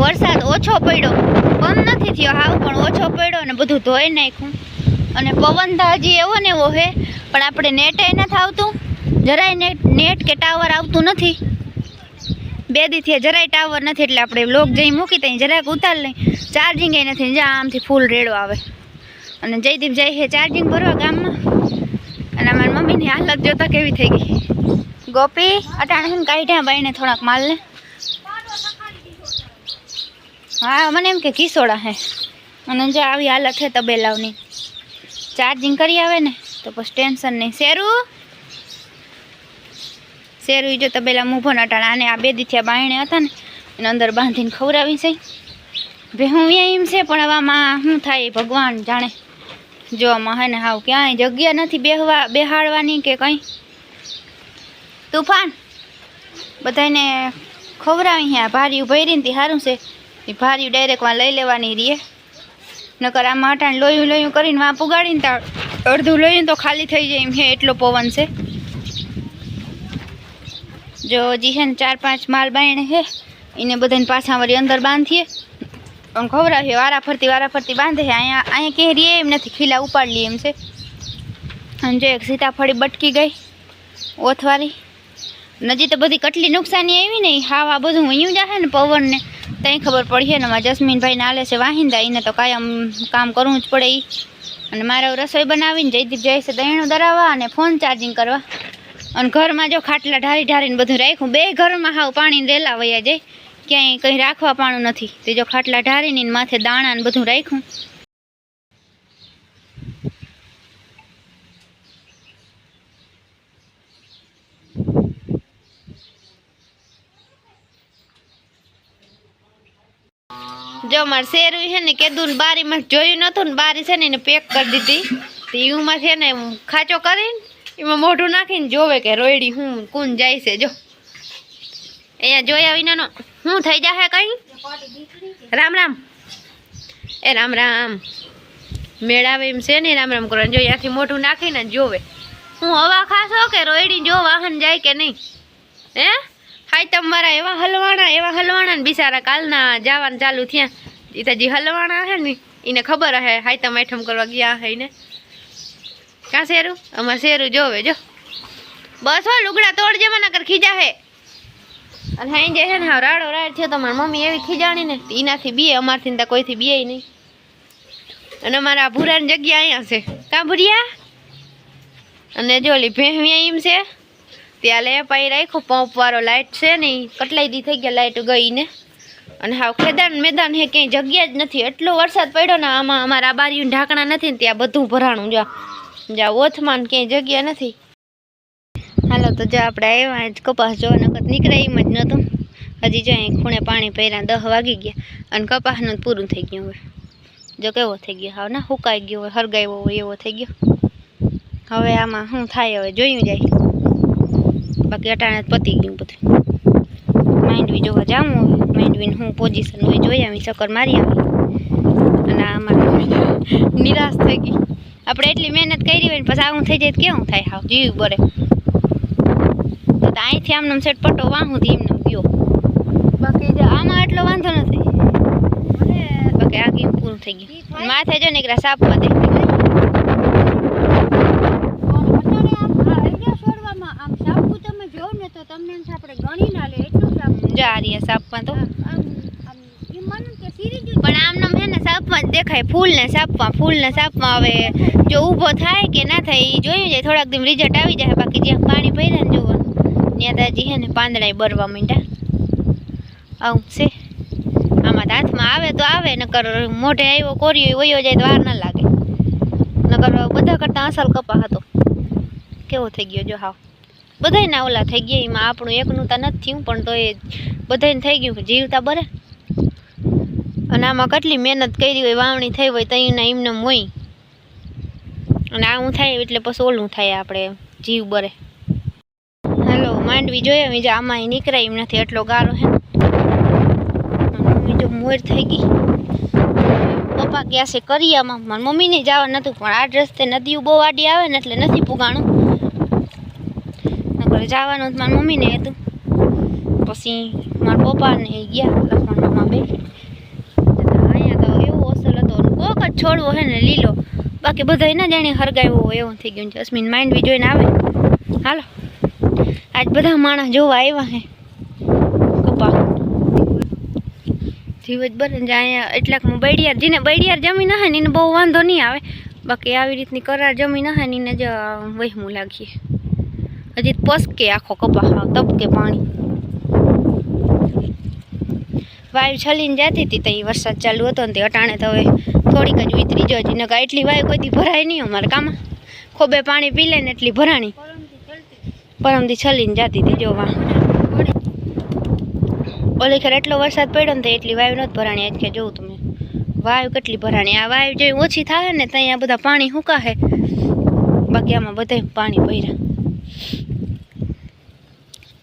વરસાદ ઓછો પડ્યો. બંધ નથી થયો હાવ, પણ ઓછો પડ્યો અને બધું ધોઈ નાખ્યું. અને પવન તો હજી એવો ને એવો હે, પણ આપણે નેટે નથી આવતું. જરાય નેટ નેટ કે ટાવર આવતું નથી. બે દીથી જરાય ટાવર નથી, એટલે આપણે લોક જઈ મૂકી ત્યાં જરાક ઉતાર લઈ. ચાર્જિંગ એ નથી જ્યાં આમથી ફૂલ રેડો આવે. અને જયદીપ જઈ હે ચાર્જિંગ ભરવા ગામમાં. અને અમારી મમ્મીની હાલત જોતા કેવી થઈ ગઈ. ગોપી, અટાણે કાઢ્યા બાઈને થોડાક માલને. હા, મને એમ કે કિસોડા હે. અને જો આવી હાલત છે તબેલાવની ચાર્જિંગ કરી આવે ને, તો પછી ટેન્શન નહીં. શેરું? શેરું જો તબેલા મૂભો નટાણા અને આ બે દીથિયા બાયણે હતા ને, એને અંદર બાંધીને ખવડાવી છે. ભેહું એમ છે, પણ હવામાં શું થાય ભગવાન જાણે. જો આમાં હે ને હાવ ક્યાંય જગ્યા નથી બેહવા, બેહાડવાની કે કંઈ. તુફાન. બધાને ખવડાવી હે ભારી ભરી ને સારું છે. એ ભાર્યું ડાયરેક્ટમાં લઈ લેવાની રીએ. નકર આમાં અટાણ લોયું લોયું કરીને વાં પુગાડીને તા અડધું લોયું તો ખાલી થઈ જાય એમ હે, એટલો પવન છે. જો હજી છે ને ચાર પાંચ માલ બાયણે છે એને બધાને પાછા વળી અંદર બાંધીએ. ખવરા ખવડાવીએ, વારા ફરતી વારા ફરતી બાંધે છે અહીંયા અહીંયા કહે રીએ એમ નથી, ખીલા ઉપાડી એમ છે. અને જો એક સીતાફળી બટકી ગઈ ઓથવારી નજી તો બધી કેટલી નુકસાની આવી ને હાવ આ બધું વયું જાહે ને પવનને. ત્યાં ખબર પડી ને મારા જસ્મીનભાઈ નાલે છે વાહિંદા એને તો કાયમ કામ કરવું જ પડે એ અને મારે રસોઈ બનાવીને જયદીપ જાય છે દહીણું દરાવવા અને ફોન ચાર્જિંગ કરવા. અને ઘરમાં જો ખાટલા ઢારી ઢારીને બધું રાખ્યું, બે ઘરમાં હાવ પાણી રેલા વયા જાય. ક્યાંય કંઈ રાખવા પાણું નથી. તે જો ખાટલા ઢારીને માથે દાણા ને બધું રાખ્યું. જો મારે શેરું છે ને કેદું બારીમાં જોયું નતું ને બારી છે ને એને પેક કરી દીધી. તો એમાં છે ને ખાચો કરીને એમાં મોઢું નાખીને જોવે કે રોયડી હું કોણ જાય છે. જો. અહીંયા જોયા વિનાનો શું થઈ જશે કંઈ? રામ રામ. એ રામ રામ. મેળાવે એમ છે ને રામ રામ કરવાનું. જો ત્યાંથી મોઢું નાખીને જોવે. હું હવા ખાશો કે રોયડી જો વાહન જાય કે નહીં? હે? હાય તમારા એવા હલવાણા એવા હલવાણા ને બિચારા કાલના જવાનું ચાલુ થયા. ઈતાજી હલવાણા હે ને એને ખબર હે, હાય, તમે એઠમ કરવા ગયા હે ને. કાં શેરું? અમારે શેરું જોવે, જો. બસ હો, લુગડા તોડજે મને કર ખીજા હે. અને હાઈ જે છે ને હા રાડો રાડ થયો તમારી મમ્મી એવી ખીજાણી ને એનાથી બીએ, અમારથી તો કોઈથી બીએ નહીં. અને અમારા ભૂરાની જગ્યા અહીંયા છે. કાં ભૂરિયા? અને જો ઓલી ભેહવિયા એમ છે? ત્યાં લે પાઈ રાખ્યો પંપ વાળો લાઇટ છે ને ઈ કેટલાય દી થઈ ગયા લાઇટ ગઈને. અને હાવ ખેદાન મેદાન હે, ક્યાંય જગ્યા જ નથી. એટલો વરસાદ પડ્યો ને, આમાં અમારા બારીયું ઢાંકણા નથી ને ત્યાં બધું ભરાણું, જા. જા ઓથમાં ક્યાંય જગ્યા નથી. હાલો, તો જો આપણે આવ્યા જ કપાસ જો નકર નીકળે એમ જ નહોતું હજી જો અહીં ખૂણે પાણી પહેર્યા દહ વાગી ગયા. અને કપાસનું પૂરું થઈ ગયું હવે. જો કેવો થઈ ગયો હાવ, ના, હુકાઈ ગયો હોય હરગાવ્યો હોય એવો થઈ ગયો. હવે આમાં શું થાય, હવે જોયું જાય. બાકી અટાણે પતી ગયું બધું. માંડવી જોવા જાઉં હવે માંડવીને હું પોઝિશન હોય જોઈ આવી, ચક્કર મારી આવી. અને આમાં નિરાશ થઈ ગઈ. આપણે એટલી મહેનત કરી હોય ને પછી આવું થઈ જાય કેવું થાય હા જીવ બરે. તો અહીંથી આમનો સેટ પટ્ટો વાહું થી એમને ગયો. બાકી આમાં એટલો વાંધો નથી. બાકી આ ગેમ પૂરું થઈ ગયું. માથે જો ને એકરા સાપમાં દે. જો આ રહ્યા સાપમાં તો. પણ આમનામ હે ને સાપમાં દેખાય. ફૂલ ને સાપમાં ફૂલ ને સાપમાં હવે જો ઊભો થાય કે ના થાય એ જોયું જાય, થોડાક દિન રિઝલ્ટ આવી જાય, બાકી જ્યાં પાણી ભર્યા ને જુઓ. ત્યાં દાજી હે ને પાંદડાએ બરવા માંડ્યા. આવું છે. આમાં તો હાથમાં આવે તો આવે, નકર મોઢે આવ્યો કોર્યો વયો જાય તો વાર ના લાગે. નકર બધા કરતાં અસલ કપા હતો. કેવો થઈ ગયો જો હાવ. બધાયના ઓલા થઈ ગયા, એમાં આપણું એકનું તો નથી થયું, પણ તો એ બધાને થઈ ગયું જીવતા બરે. અને આમાં કેટલી મહેનત કરી હોય, વાવણી થઈ હોય તો એના એમને મોઈ અને આવું થાય એટલે પછી ઓલું થાય આપણે, જીવ બરે. હાલો, માંડવી જોઈએ બીજા આમાં નીકળાય એમ નથી, એટલો ગારો હે. બીજો મોર થઈ ગઈ. પપ્પા ગયા છે કરિયામાં, મારી મમ્મીને જવા નતું, પણ આ રસ્તે નદીઓ બહુ આડી આવે ને એટલે નથી પુગાણું. નકર જવાનું તો મારી મમ્મીને હતું. પછી મારા પપ્પાને ગયા, લખવાનું બે અહીંયા તો એવો અસલ હતો. કોક જ છોડવો હે ને લીલો. બાકી બધા ના જાણે હરગાવ્યો હોય એવું થઈ ગયું છે. અસ્મિન માઇન્ડ બી જોઈને આવે. હાલો. આજ બધા માણસ જોવા આવ્યા હે. કપા જીવ જ બને અહીંયા એટલાકમાં બૈડિયાર. જેને બૈડિયાર જમીન હે ને એને બહુ વાંધો નહીં આવે. બાકી આવી રીતની કરાર જમીન હે ને એને જ વહેમું લાગીએ. હજી તો પસકે આખો કપા હાવ તપકે પાણી વાયુ છલીને જતી હતી તો વરસાદ ચાલુ હતો ને તે અટાણે તો હવે થોડીક જ ઉતરી જો હજી નકા એટલી વાયુ કોઈ દી ભરાય નહીં અમારે કામાં ખોબે પાણી પી લે ને એટલી ભરાણી પરમથી છલીને જતી હતી જો વાહ ઓલી ખેર એટલો વરસાદ પડ્યો ને તો એટલી વાયુ નથી ભરાણી આજ કે જોઉં તમે વાયુ કેટલી ભરાણી આ વાયુ જે ઓછી થાય ને ત્યાં આ બધા પાણી હુકાશે બાકી આમાં બધે પાણી ભર્યા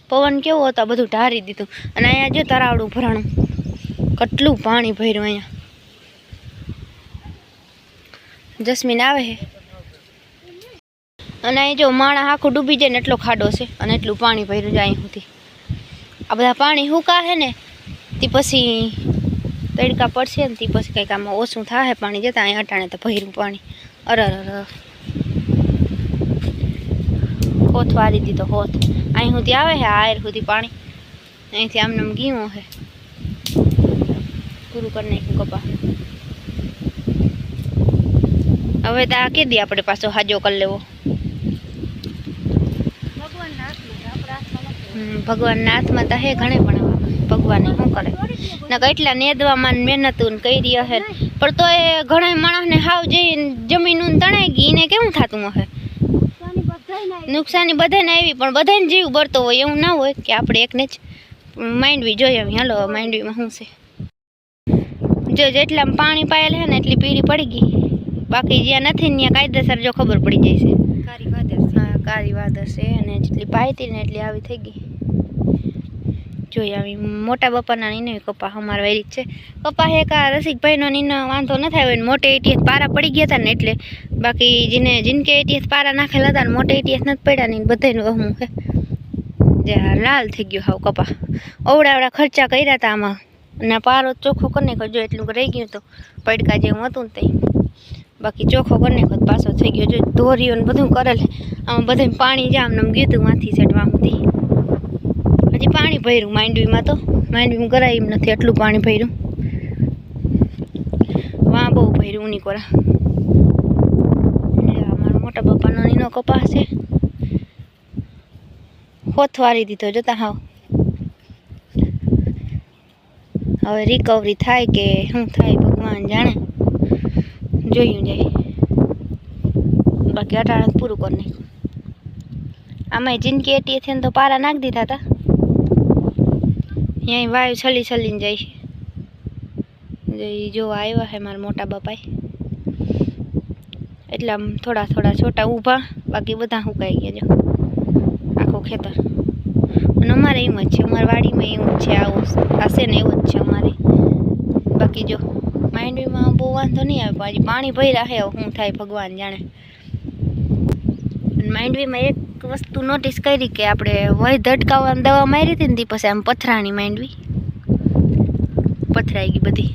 પવન કેવો હતો બધું ઢારી દીધું. અને અહીંયા જો તરાવડું ભરાણું. કેટલું પાણી ભર્યું અહીંયા. જસ્મીન આવે છે અને અહીં જો માણા આખું ડૂબી જાય ને એટલો ખાડો છે અને એટલું પાણી ભર્યું જાય અહીં આ બધા પાણી હુકા હે ને? તે પછી તડકા પડશે ને તે પછી કંઈક આમાં ઓછું થાય પાણી, જતાં અહીં અટાણે તો ભર્યું પાણી. અરર અરર હોથ વારી દીધો હોથ અહીં સુધી આવે છે આયર સુધી પાણી. અહીંથી આમને આમ ગીવું છે પૂરું કરી નાખ્યું કપા. હવે તો આ કીધી આપણે પાછો હાજો કરી લેવો. ભગવાનના હાથમાં તો હે ઘણે પણ ભગવાને શું કરે? ને, કેટલા નેદવામાં ને મહેનતું ને કરી હશે પણ તો એ ઘણા માણસને હાવ જઈને જમીન તણાઈ ગઈ, એને કેવું થતું હશે નુકસાની બધાને આવી પણ બધાને જીવ બળતો હોય એવું ના હોય કે આપણે એકને જ માંડવી જોઈએ હાલો માંડવીમાં શું છે? જો જેટલા પાણી પાયેલ છે ને એટલી પીળી પડી ગઈ. બાકી જ્યાં નથી ને ત્યાં કાયદેસર જો ખબર પડી જાય છે. કારી વાદર છે. અને જેટલી પાયતી ને એટલી આવી થઈ ગઈ. જોઈ આવી મોટા બપાના નીને કપા અમારા વેરી જ છે. કપા એક આ રસિકભાઈનો નીનો વાંધો ન થાય હોય મોટે એટીએસ પારા પડી ગયા હતા ને એટલે બાકી જેને જિનકે એટીએસ પારા નાખેલા હતા ને મોટે એટીએસ નથી પડ્યા ને બધાનું વહમું છે જે લાલ થઈ ગયો હાવ કપા. ઓવડા ઓવડા ખર્ચા કર્યા હતા આમાં. અને પારો ચોખ્ખો કરીને નાખ્યો. જો એટલું રહી ગયું તો પડકા જેવું હતું ને તે બાકી ચોખ્ખો કરીને ખોદ પાછો થઈ ગયો. જો ધોરીઓ ને બધું કરેલ આમાં બધું પાણી જામ ને હતું માંથી સેટવા સુધી. હજી પાણી ભર્યું માંડવીમાં તો. માંડવીમાં કરાય એમ નથી એટલું પાણી ભર્યું. વાં બહુ ભર્યું ઉની કોરા મારા મોટા બાપાનો નીનો કપાસ છે. હોથ વારી દીધો, જોતા હાવ. હવે રિકવરી થાય કે શું થાય ભગવાન જાણે. જોયું જાય. બાકી અટાણે પૂરું કરી નાખ્યું. આમાં જિંદગી છે ને તો પારા નાખી દીધા હતા. અહીંયા વાયુ છલી છલીને જાય. છે જોવા આવ્યા છે મારા મોટા બાપાએ. એટલે આમ થોડા થોડા છોટા ઊભા, બાકી બધા સુકાઈ ગયા જો. આખું ખેતર. અને અમારે એમ જ છે, અમારી વાડીમાં એવું છે, આવું હશે ને એવું જ છે અમારે. બાકી જો, માંડવીમાં બહુ વાંધો નહીં આવે પાછી પાણી ભર્યા છે શું થાય ભગવાન જાણે. માંડવીમાં એક વસ્તુ નોટિસ કરી કે આપણે વય ધટકાવવાની દવા મારી હતી ને તે પછી આમ પથરાણી માંડવી. પથરાઈ ગઈ બધી.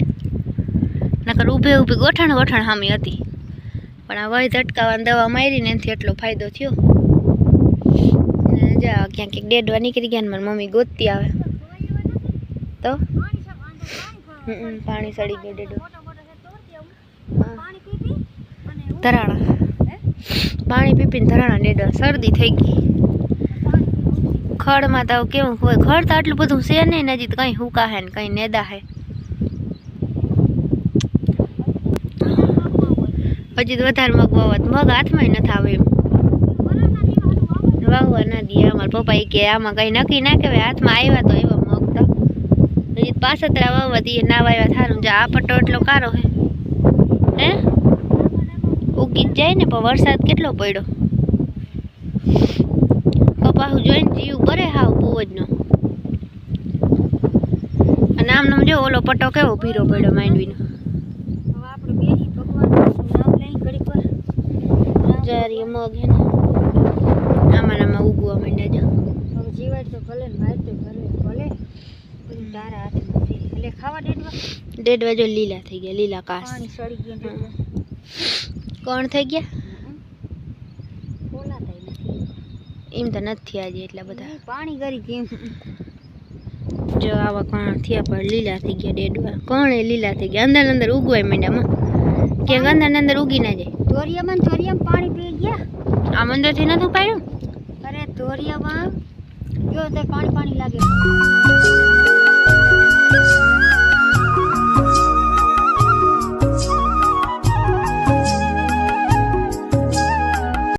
નકર ઊભે ઊભી ગોઠણ ગોઠણ હામી હતી. પણ આ વય ધટકાવવાની દવા મારી ને એનાથી એટલો ફાયદો થયો. જા, ક્યાંક ક્યાંક ડેડવા નીકળી ગયા ને મારી મમ્મી ગોતતી આવે. તો? પાણી સડી ગયું ડેડો. હા. પાણી પીપીને ધરાણા ડેડો શરદી થઈ ગઈ. ખડમાં તો કેવું હોય. ખડ તો આટલું બધું છે નહીં ને હજી તો કંઈ હુકા હે ને કંઈ નેદા હે. હજી તો વધારે મગ વાવત. મગ હાથમાં નથી આવે એમ. વાવવા ના દે. અમારા પપ્પા કે આમાં કંઈ નક્કી ના કહેવાય હાથમાં આવ્યા તો એવા મગ તો. હજી પાસતરા વાવવા દઈએ ના વાવ્યા થારું જો આ પટ્ટો એટલો કારો હે. ઉગી જાય ને પણ વરસાદ કેટલો પડ્યો? કપાહુ જોઈને જીવ ભરે હાવ બહુ જ નો અને આમ નામ જો ઓલો પટ્ટો કેવો ભીરો પડ્યો માંડવીનો. જારી મગ હે ને. આમાં આમાં ઉગવા માંડ્યા જો. બધું તારા હાથમાં છે. એટલે ખાવા દેડવા ડેડવા જો લીલા થઈ ગયા લીલા કાસ. સડી ગયું કોણ થઈ ગયા? નથી એમ તો નથી આજે એટલા બધા. પાણી કરી ગયું જો આવા કોણ થયા પણ લીલા થઈ ગયા ડેડવા. કોણે લીલા થઈ ગયા? અંદર અંદર ઉગવાય મેડમ કે અંદર અંદર ઉગી ના જાય. ધોરિયામાં ધોરિયામાં પાણી પી ગયા. આમ અંદરથી નતું પાડ્યું અરે ધોરિયામાં? જો તે પાણી પાણી લાગે.